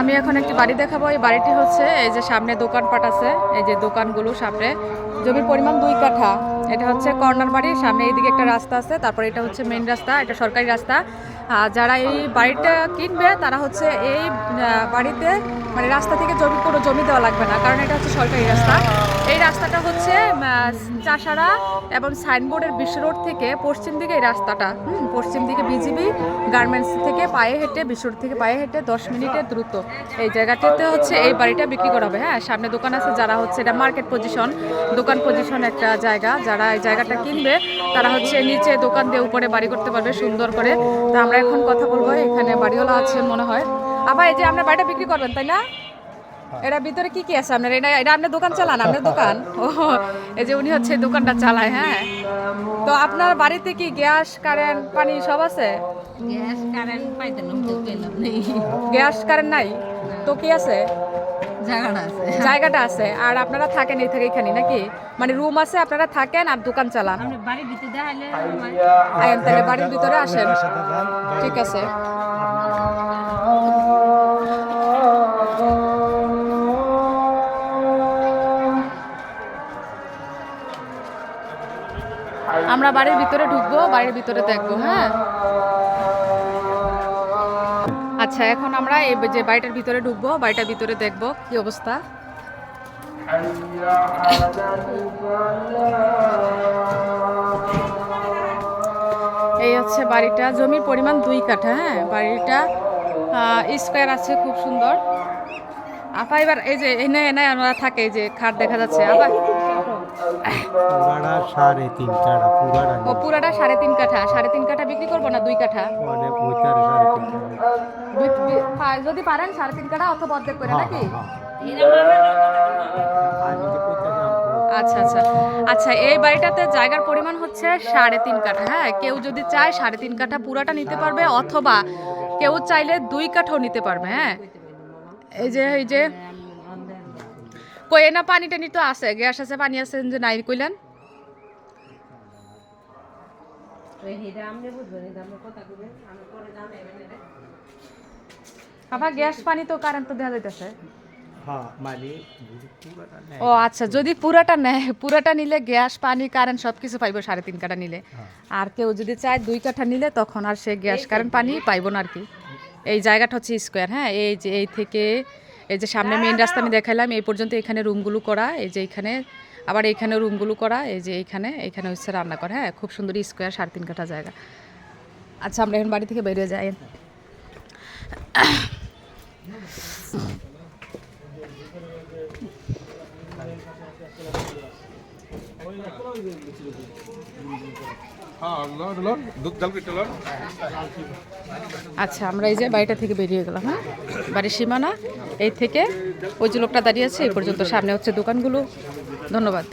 আমি এখন একটি বাড়ি দেখাবো। এই বাড়িটি হচ্ছে এই যে সামনে দোকানপাট আছে। এই যে দোকানগুলো সামনে। জমির পরিমাণ দুই কাঠা। এটা হচ্ছে কর্নার বাড়ি। সামনে এইদিকে একটা রাস্তা আছে। তারপর এটা হচ্ছে মেন রাস্তা। এটা সরকারি রাস্তা। যারা এই বাড়িটা কিনবে তারা হচ্ছে এই বাড়িতে মানে রাস্তা থেকে জমি কোনো জমি দেওয়া লাগবে না কারণ এটা হচ্ছে সরকারি রাস্তা। এই রাস্তাটা হচ্ছে চাষারা এবং সাইনবোর্ডের বিশ্ব রোড থেকে পশ্চিম দিকে এই রাস্তাটা। হুম, পশ্চিম দিকে বিজিবি গার্মেন্টস থেকে পায়ে হেঁটে বিশ্ব রোড থেকে পায়ে হেঁটে দশ মিনিটের দ্রুত। এই জায়গাটিতে হচ্ছে এই বাড়িটা বিক্রি করা হবে হ্যাঁ? সামনে দোকান আছে যারা হচ্ছে এটা মার্কেট পজিশন দোকান পজিশন একটা জায়গা। যারা এই জায়গাটা কিনবে তারা হচ্ছে নিচে দোকান দিয়ে উপরে বাড়ি করতে পারবে সুন্দর করে। তো আমরা এখন কথা বলব এখানে বাড়িওয়ালা আছে মনে হয়। আবার এই যে আপনার বাড়িটা বিক্রি করবেন তাই না? এটা ভিতরে কি কি আছে আপনার? এটা এটা আপনার দোকান চালান আপনার দোকান? ও এই যে উনি হচ্ছে দোকানটা চালায় হ্যাঁ? তো আপনার বাড়িতে কি গ্যাস কারেন্ট পানি সব আছে? গ্যাস কারেন্ট পাইতে গ্যাস কারেন্ট নাই? তো কি আছে? জায়গাটা আছে। আর আপনারা থাকেন এই থেকে এখানে নাকি? মানে রুম আছে আপনারা থাকেন আর দোকান চালান। আপনি বাড়ি ভিতরে দেখাইলে আয়েন তাহলে বাড়ির ভিতরে আসেন। ঠিক আছে। আমরা বাড়ির ভিতরে ঢুকবো বাড়ির ভিতরে দেখব হ্যাঁ? আচ্ছা এখন আমরা এই যে বাড়িটার ভিতরে ঢুকবো, বাড়িটার ভিতরে দেখব কি অবস্থা। এই হচ্ছে বাড়িটা, জমির পরিমাণ দুই কাঠা হ্যাঁ? বাড়িটা স্কোয়ার আছে, খুব সুন্দর। আপা, এবার এই যে এনে এনে আমরা থাকে যে খাট দেখা যাচ্ছে। আপা পুরাটা সাড়ে তিন কাঠা পুরাটা ও পুরাটা সাড়ে তিন কাঠা। সাড়ে তিন কাঠা বিক্রি করব না দুই কাঠা? মানে সাড়ে তিন কাঠা। যদি পারেন সাড়ে তিন কাঠা অথবা অর্ধেক করে হ্যাঁ, নাকি? হ্যাঁ, আমি যে কইতাছি আমি- আচ্ছা আচ্ছা। আচ্ছা এই বাড়িটাতে জায়গার পরিমাণ হচ্ছে সাড়ে তিন কাঠা হ্যাঁ? কেউ যদি চায় সাড়ে তিন কাঠা পুরাটা নিতে পারবে অথবা কেউ চাইলে দুই কাঠাও নিতে পারবে হ্যাঁ? এই যে এই যে কই না পানি টানি তো আছে গ্যাস আছে পানি আছে যে নাই কইলেন? আবার গ্যাস পানি তো কারেন্ট তো দেওয়া যাইতেছে। হ্যাঁ ও আচ্ছা যদি পুরাটা নেয় পুরাটা নিলে গ্যাস পানি কারেন্ট সব কিছু পাইবো সাড়ে তিন কাঠা নিলে। আর কেউ যদি চায় দুই কাঠা নিলে তখন আর সে গ্যাস কারেন্ট পানি পাইবো না আর কি। এই জায়গাটা হচ্ছে স্কোয়ার হ্যাঁ? এই যে এই থেকে এই যে সামনে মেইন রাস্তা আমি দেখালাম এই পর্যন্ত এখানে রুমগুলো করা এই যে এখানে আবার এইখানে রুমগুলো করা এই যে এইখানে এখানে হচ্ছে রান্না করা হ্যাঁ খুব সুন্দর স্কোয়ার সাড়ে তিন কাঠা জায়গা আচ্ছা আমরা এখন বাড়ি থেকে বেরিয়ে যাই হ্যাঁ লন। আচ্ছা আমরা এই যে বাড়িটা থেকে বেরিয়ে গেলাম হ্যাঁ? বাড়ির সীমানা, এই থেকে ওই যে লোকটা দাঁড়িয়ে আছে, এই পর্যন্ত সামনে হচ্ছে দোকানগুলো। ধন্যবাদ।